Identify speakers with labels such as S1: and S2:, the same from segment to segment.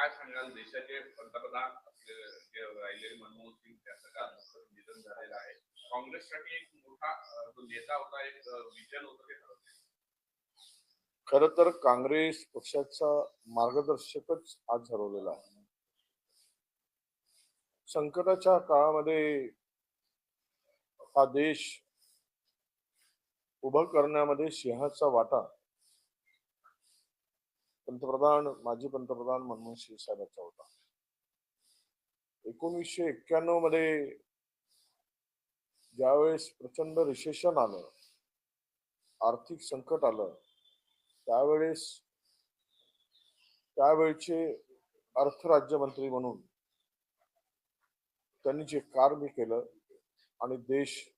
S1: काय सांगाल? देशाचे पंतप्रधान असलेले जे राहिलेले मनमोहन सिंग त्यांचं काल निधन झालेलं आहे? काँग्रेससाठी एक मोठा जो नेता होता एक विजन होतं ते
S2: खर तर काँग्रेस पक्षाचा मार्गदर्शकच आज हरवलेला आहे. संकटाच्या काळामध्ये हा देश उभं करण्यामध्ये सिंहाचा वाटा पंतप्रधान माजी पंतप्रधान मनमोहन सिंग साहेबांचा होता. एकोणीसशे एक्क्याण्णवमध्ये ज्यावेळेस प्रचंड रिसेशन आलं आर्थिक संकट आलं त्यावेळेस त्यावेळचे अर्थ राज्यमंत्री म्हणून त्यांनी जे कार्य केलं आणि देश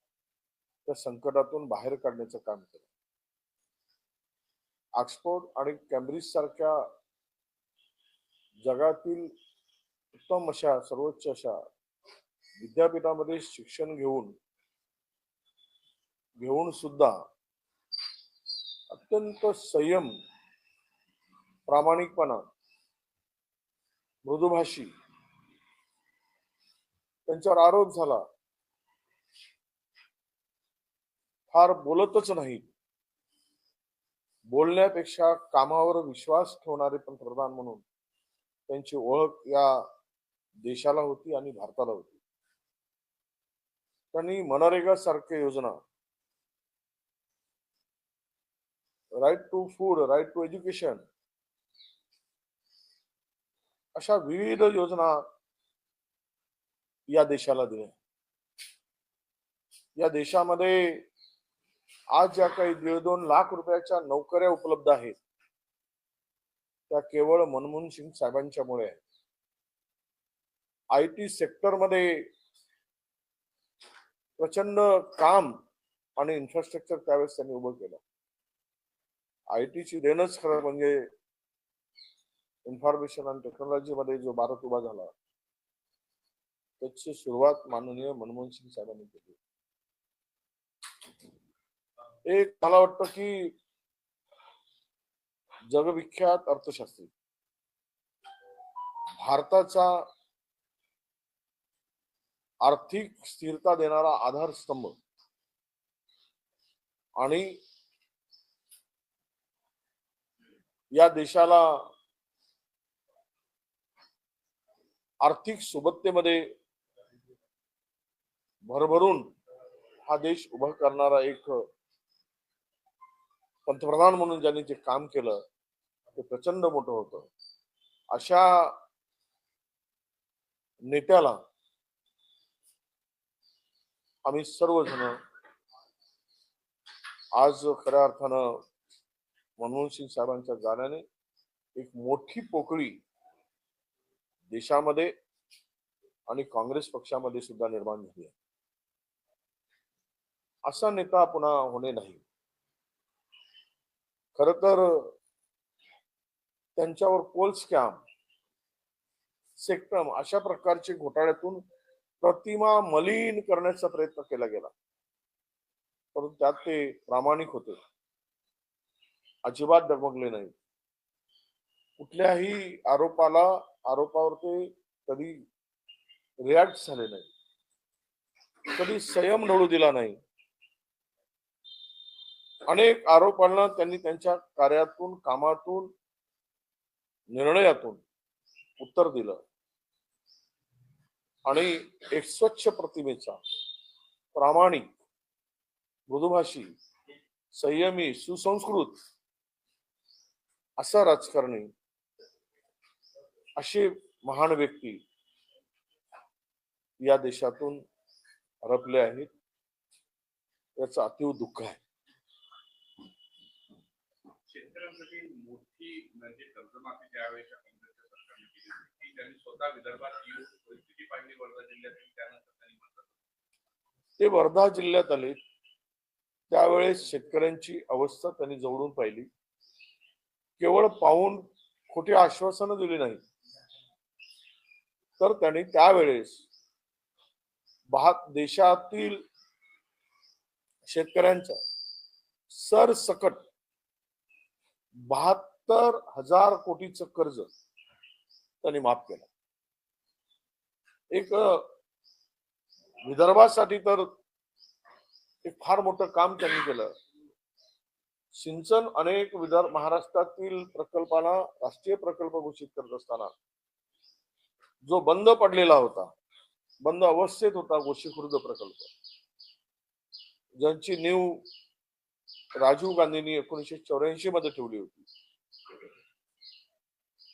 S2: त्या संकटातून बाहेर काढण्याचं काम केलं. ऑक्सफोर्ड आणि कॅम्ब्रिज सारख्या जगातील उत्तम अशा सर्वोच्च अशा विद्यापीठामध्ये शिक्षण घेऊन घेऊन सुद्धा अत्यंत संयम प्रामाणिकपणा मृदुभाषी त्यांच्यावर आरोप झाला. फार बोलतच नाही बोलण्यापेक्षा कामावर विश्वास ठेवणारे पंतप्रधान म्हणून त्यांची ओळख या देशाला होती आणि भारताला होती. त्यांनी मनरेगा सारख्या योजना right to food right to education अशा विविध योजना या देशाला दिल्या. या देशामध्ये आज ज्या काही दीड दोन लाख रुपयाच्या नोकऱ्या उपलब्ध आहेत त्या केवळ मनमोहन सिंग साहेबांच्या मुळे आहेत. आय टी सेक्टरमध्ये प्रचंड काम आणि इन्फ्रास्ट्रक्चर त्यावेळेस त्यांनी उभं केलं. आय टीची देणच खरं म्हणजे इन्फॉर्मेशन आणि टेक्नॉलॉजी मध्ये जो भारत उभा झाला त्याची सुरुवात माननीय मनमोहन सिंग साहेबांनी केली. एक मला वाटतं की जगविख्यात अर्थशास्त्री. भारताचा आर्थिक स्थिरता देणारा आधारस्तंभ आणि या देशाला आर्थिक सुबत्तेमध्ये भरभरून हा देश उभा करणारा एक पंतप्रधान म्हणून ज्यांनी जे काम केलं ते प्रचंड मोठं होतं. अशा नेत्याला आम्ही सर्वजण आज खऱ्या अर्थानं मनमोहन सिंग साहेबांच्या जाण्याने एक मोठी पोकळी देशामध्ये आणि काँग्रेस पक्षामध्ये सुद्धा निर्माण झाली आहे. असा नेता पुन्हा होणे नाही. खर तर त्यांच्यावर पोल स्कॅम सेक्टम अशा प्रकारचे घोटाळ्यातून प्रतिमा मलिन करण्याचा प्रयत्न केला गेला. परंतु त्यात ते प्रामाणिक होते. अजिबात डगमगले नाही कुठल्याही आरोपाला आरोपावर ते कधी रिॲक्ट झाले नाही कधी संयम ढळू दिला नाही. अनेक आरोपांना त्यांनी त्यांच्या कार्यातून कामातून निर्णयातून उत्तर दिलं. आणि एक स्वच्छ प्रतिमेचा प्रामाणिक मृदुभाषी संयमी सुसंस्कृत असा राजकारणी अशी महान व्यक्ती या देशातून हरपले आहेत. याचं अतीव दुःख आहे.
S1: शेतकऱ्यांसाठी मोठी म्हणजे कर्जमाफी त्यावेळेस काँग्रेसच्या सरकारने केली होती ती त्यांनी स्वतः विदर्भात येऊन परिस्थिती पाहिली. वर्धा जिल्ह्यातील त्यानंतर त्यांनी
S2: ते वर्धा जिल्ह्यात आले. त्यावेळेस शेतकऱ्यांची अवस्था त्यांनी जवळून पाहिली. केवळ पाहून खोटी आश्वासनं दिली नाही तर त्यांनी त्यावेळेस भात देशातील शेतकऱ्यांच्या सरसकट बहात्तर हजार कोटीचं कर्ज त्यांनी माफ केलं. एक विदर्भासाठी तर एक फार मोठं काम त्यांनी केलं. सिंचन अनेक विदर्भ महाराष्ट्रातील प्रकल्पांना राष्ट्रीय प्रकल्प घोषित करत असताना जो बंद पडलेला होता बंद अवस्थेत होता गोशीखुर्द प्रकल्प ज्यांची नीव राजीव गांधींनी एकोणीसशे चौऱ्याऐंशी मध्ये ठेवली होती.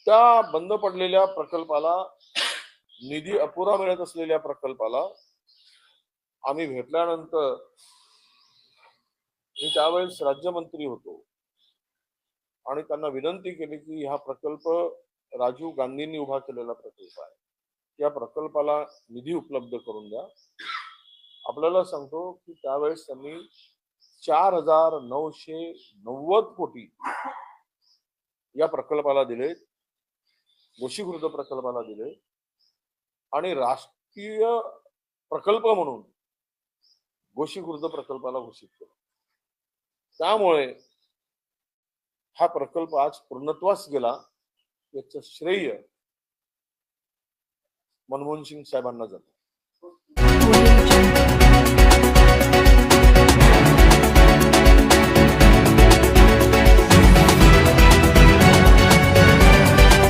S2: त्या बंद पडलेल्या प्रकल्पाला निधी अपुरा मिळत असलेल्या प्रकल्पाला आम्ही भेटल्यानंतर मी त्यावेळेस राज्यमंत्री होतो. आणि त्यांना विनंती केली की हा प्रकल्प राजीव गांधींनी उभा केलेला प्रकल्प आहे. या प्रकल्पाला निधी उपलब्ध करून द्या. आपल्याला सांगतो की त्यावेळेस त्यांनी चार हजार नऊशे नव्वद कोटी या प्रकल्पाला दिले. गोशीखुर्द प्रकल्पाला दिले. आणि राष्ट्रीय प्रकल्प म्हणून गोशीखुर्द प्रकल्पाला घोषित केलं. त्यामुळे हा प्रकल्प आज पूर्णत्वास गेला. याचं श्रेय मनमोहन सिंग साहेबांना जातं.